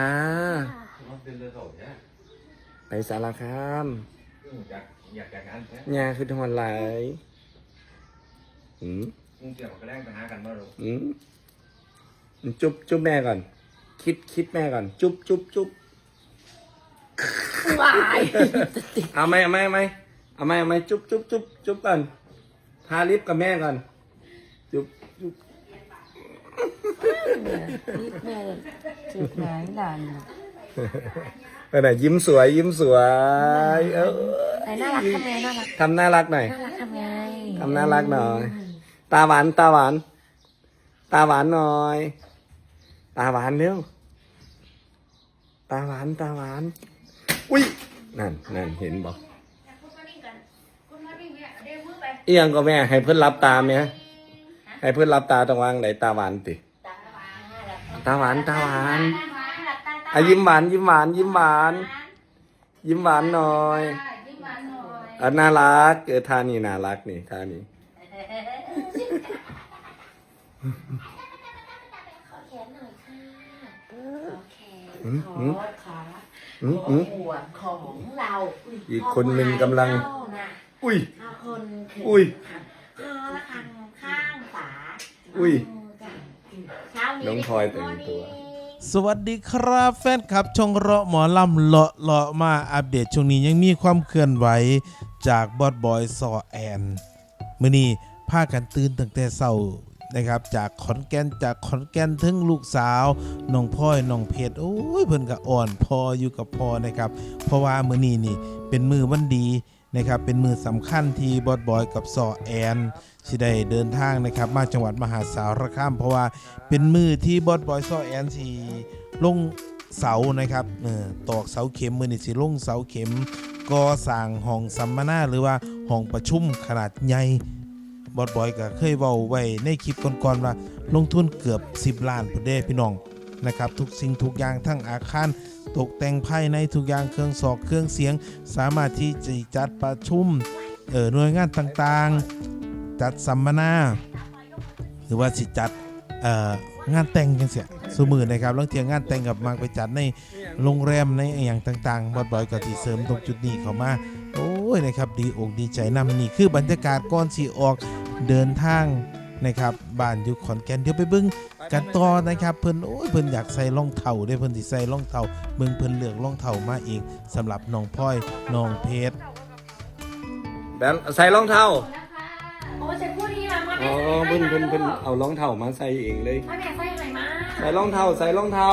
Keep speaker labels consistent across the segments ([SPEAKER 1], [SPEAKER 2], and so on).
[SPEAKER 1] ่า ไปสารคาม
[SPEAKER 2] อยากอยากกัน
[SPEAKER 1] ยาคือทอนหลายอืม
[SPEAKER 2] อื
[SPEAKER 1] มจุ๊บจุ๊บแม่ก่อน คิดคิดแม่ก่อน จุ๊บจุ๊บจุ๊บ
[SPEAKER 3] วาย
[SPEAKER 1] เอาไหมเอาไหมเอาไหมเอาไหมเอาไหมจุ๊บจุ๊บจุ๊บจุ๊บก่อนทาลิปกับแม่ก่อน จุ๊บจุ๊บ
[SPEAKER 3] รีบแม่จุดไหนด่าน
[SPEAKER 1] เออไหนยิ้มสวยยิ้มสวย เออ
[SPEAKER 3] ไหนน่ารักทำไงน่ารัก
[SPEAKER 1] ทำน่ารักหน่อย
[SPEAKER 3] น่ารักทำไง
[SPEAKER 1] ทำน่ารักหน่อย ตาหวานตาหวาน ตาหวานหน่อย ตาหวานเร็วตาหวานตาหวาน อุ้ยนั่นนั่นเห็นบอกเอียงก็แม่ให้เพื่อนรับตาไหมให้เพื่อนรับตาตรงวางไหนตาหวานติ ตาหวานตาหวานอะยิ้มหวานยิ้มหวานยิ้มหวาน ยิ้มหวานหน่อยอะน่ารักเออท่านี่น่ารักนี่ท่านี้
[SPEAKER 3] ขอแขนหน่อยค่ะโอเค
[SPEAKER 1] อืม
[SPEAKER 3] ขอ
[SPEAKER 1] อืม
[SPEAKER 3] ขา
[SPEAKER 1] อืมอืม
[SPEAKER 3] ขวดของเรา
[SPEAKER 1] อีกคนหนึ่งกำลัง
[SPEAKER 3] เข้านะ
[SPEAKER 1] อุ้ย
[SPEAKER 3] เอาคนขึ้น
[SPEAKER 1] อุ้ย
[SPEAKER 3] คอทางข้างฝา
[SPEAKER 1] อุ้ย
[SPEAKER 3] เช้า น้
[SPEAKER 1] องพลอยแต่งตัว
[SPEAKER 4] สวัสดีครับแฟนคลับชงเราะหมอลำเลาะเลาะมาอัปเดตช่วงนี้ยังมีความเคลื่อนไหวจากบอสบอยซอแอนมื่อนี้พากันตื่นตั้งแต่เช้านะครับจากขอนแก่นจากขอนแก่นถึงลูกสาวน้องพ่อยน้องเพชรโอ้ยเพิ่นก็อ่อนพออยู่กับพ่อนะครับ เพราะว่ามื้อนี้นี่เป็นมือวันดี นะครับเป็นมือสำคัญที่บอสบอยกับซอแอนสิได้เดินทางนะครับมาจังหวัดมหาสารคามเพราะว่าเป็นมือที่บอสบอยซอแอนสีลงเสานะครับเออตอกเสาเข็มมือนี่สิลงเสาเข็มก่อสร้างห้องสัมมนาหรือว่าห้องประชุมขนาดใหญ่บอสบอยก็เคยเว้าไว้ในคลิปก่อนๆว่าลงทุนเกือบ 10 ล้านพุ่นเด้พี่น้องนะครับทุกสิ่งทุกอย่างทั้งอาคาร ตกแต่งภายในทุกอย่างเครื่องสอกเครื่องเสียง สามารถที่จะจัดประชุมเออหน่วยงานต่างๆ จัดสัมมนา หรือว่าสิจัดเอ่องานแต่งกันเสียสมือนะครับแล้วเทียงงานแต่งกับมักไปจัดในโรงแรมในอย่างต่างๆบอดบอยก็ที่เสริมตรงจุดนี้เข้ามา โอ้ยนะครับดีอกดีใจนำนี่คือบรรยากาศก่อนสีออกเดินทางนะครับบ้านอยู่ขอนแก่นเดี๋ยวไปบิ้ง กันต่อนะครับเพิ่นโอ้ยเพิ่นอยากใส่รองเท้าได้เพิ่นสิใส่รองเท้าเบิ่งเพิ่นเลือกรองเท้ามาเองสำหรับน้องพลอยน้องเพชร
[SPEAKER 1] แบนใส่รองเท้า
[SPEAKER 3] โอ้ใส่พูดดีมามา
[SPEAKER 1] อ๋
[SPEAKER 3] แม่
[SPEAKER 1] อ
[SPEAKER 3] ใส่
[SPEAKER 1] เพิ่น
[SPEAKER 3] ให้
[SPEAKER 1] เพิ่นเพิ่นเอารองเท้ามาใส่เองเลย
[SPEAKER 3] มาแม่ใส่ให้มา
[SPEAKER 1] ใส่รองเท้าใส่รองเท้า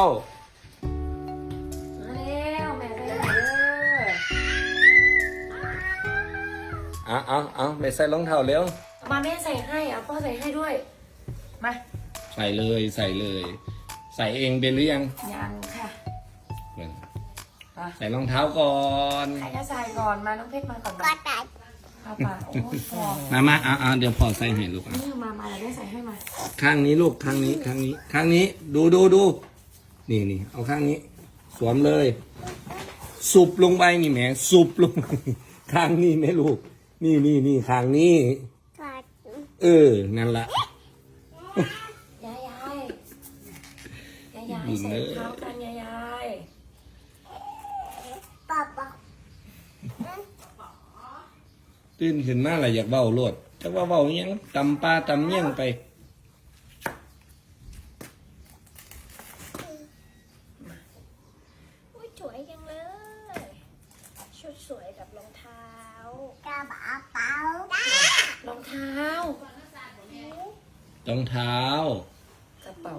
[SPEAKER 3] มาเร็วแม่ใส่ให้เด้อ
[SPEAKER 1] อะเอาเอาไปใส่รองเท้าเร็ว
[SPEAKER 3] มาแม่ใส่ให้เอาพ่อใส่ให้ด้วย มา
[SPEAKER 1] ใส่เลยใส่เลย ใส่เองเป็นหรือยัง
[SPEAKER 3] ยังค่ะ
[SPEAKER 1] ใส่รองเท้าก่อน
[SPEAKER 3] ใครจะใส่ก่อนมาน้องเพชรมาก่อนมาเอามาโอ้ยพอ
[SPEAKER 1] มามาอะอะเดี๋ยวพอใส่ให้ลูกอะ
[SPEAKER 3] นี่มามาแล้วได้ใส่ให้มา
[SPEAKER 1] ข้างนี้ลูกข้างนี้ข้างนี้ข้างนี้ดูดูดูนี่นี่เอาข้างนี้ สวมเลย สุบลงไปนี่แหมสุบลงข้างนี้แม่ลูก นี่นี่นี่ข้างนี้ เออ นั่นละ
[SPEAKER 3] ยายยาย ยายยาย
[SPEAKER 1] ยิง
[SPEAKER 3] ใส่
[SPEAKER 1] เลย
[SPEAKER 3] เท้ากันยายยาย
[SPEAKER 1] ตื่นขึ้นมาและอยากเบ้าโลดแต่ว่าเบ้าอิหยังตำปลาตำเมี่ยงไป
[SPEAKER 5] อุ้ยสวยจังเลยชุดสวยกับรองเท้ากระเป๋าเป๋าร
[SPEAKER 3] องเท้า
[SPEAKER 1] รองเท้า
[SPEAKER 3] กระเป๋า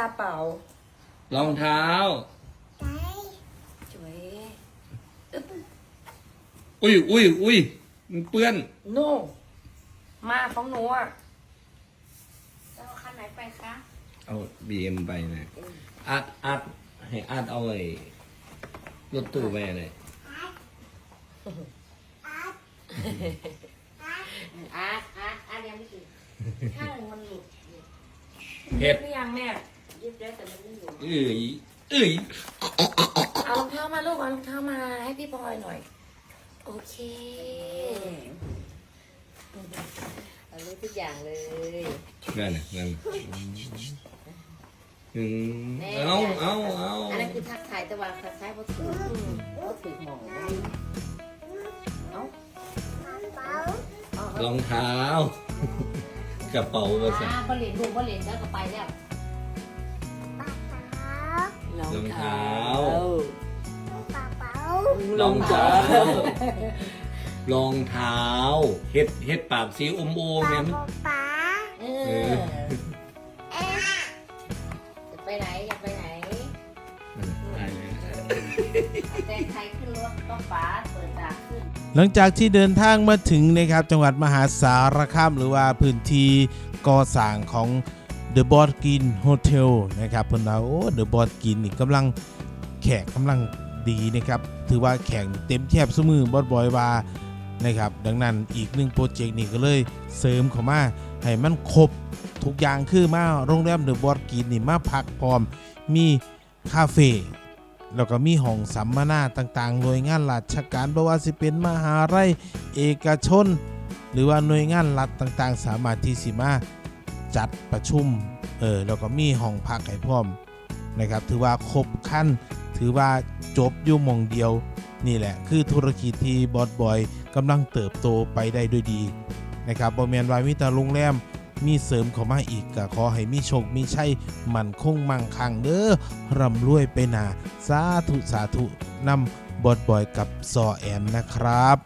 [SPEAKER 3] กระเป๋าร
[SPEAKER 1] องเท้า
[SPEAKER 5] ใจ
[SPEAKER 3] สวย
[SPEAKER 1] อุ้ยอุ้ยอุ้ยมันเปื้อน
[SPEAKER 3] โน่มาของหนูอะ
[SPEAKER 5] จะเอาคันไหนไปคะ
[SPEAKER 1] เอาบีเอ็มไปนะอัดอัดให้อัดเอาไอ้รถตู้ไปเลย
[SPEAKER 5] อาร์ตอาร์ตอาร์ตยังไม่ถึงข้างหนึ่งมันหลุด
[SPEAKER 1] เฮ็ด
[SPEAKER 3] หรือยังแม่
[SPEAKER 5] ยิบแล้วแต่มันไม่อยู่
[SPEAKER 1] เอ้ยเอ้ย
[SPEAKER 3] เอารองเท้ามาลูกเอารองเท้ามาให้พี่พลอยหน่อย โอเค
[SPEAKER 5] เรารู้ทุกอย่างเลย
[SPEAKER 1] นั่นน่ะนั่นอืมเอาเอาเอา
[SPEAKER 5] อันนั้นคือทักทายแต่ว่าทักทายพอถูก
[SPEAKER 3] ถือหมองเอ้า
[SPEAKER 5] เป๋าร
[SPEAKER 1] องเท้า กระเป๋าภาษา
[SPEAKER 6] อ่าบริเวณดูบริเวณแล้วก็ไปแล้ว
[SPEAKER 5] ปากเป๋าร
[SPEAKER 1] องเท้า
[SPEAKER 5] ปากเป๋าร
[SPEAKER 1] องเท้ารองเท้า เฮ็ดเฮ็ดปากสีอมโอม
[SPEAKER 5] ปา
[SPEAKER 1] เนี่ย
[SPEAKER 5] ก
[SPEAKER 1] มัน
[SPEAKER 5] ป๋า
[SPEAKER 6] เอ
[SPEAKER 1] เอ
[SPEAKER 6] อ
[SPEAKER 1] อ
[SPEAKER 5] เอ๊ะ
[SPEAKER 6] จะไปไหนจะไปไหน
[SPEAKER 1] ได้เลย
[SPEAKER 6] แต่ใครขึ้นรถต้องฝาเปิดตาขึ้น
[SPEAKER 4] หลังจากที่เดินทางมาถึงนะครับจังหวัดมหาสารคามหรือว่าพื้นที่ก่อสร้างของ The b o d g i n Hotel นะครับเพิ่นว่าโอ้ The b o d g i n นี่กำลังแขกกำลังดีนะครับถือว่าแข่งเต็มแทบสมือบอดบอยว่านะครับดังนั้นอีกหนึ่งโปรเจกต์นี่ก็เลยเสริมเข้ามาให้มันครบทุกอย่างคือมาโรงแรม The b o d g i n นี่มาพักพร้อมมีคาเฟ่แล้วก็มีห้องสัมมนาต่างๆ หน่วยงานราชการบ่ว่าสิเป็นมหาลัยเอกชน หรือว่าหน่วยงานรัฐต่างๆ สามารถที่สิมา จัดประชุมเออแล้วก็มีห้องพักให้พร้อมนะครับถือว่าครบครันถือว่าจบอยู่มองเดียว นี่แหละ คือธุรกิจที่บอสบอยกำลังเติบโตไปได้ด้วยดีนะครับบอแมนวายมิตาโรงแรมมีเสริมเข้ามาอีกก็ขอให้มีโชค มีชัยมันคงมั่งคั่งเด้อร่ำรวยไปนาสาธุสาธุนำบอสบอยกับซอแอนนะครับ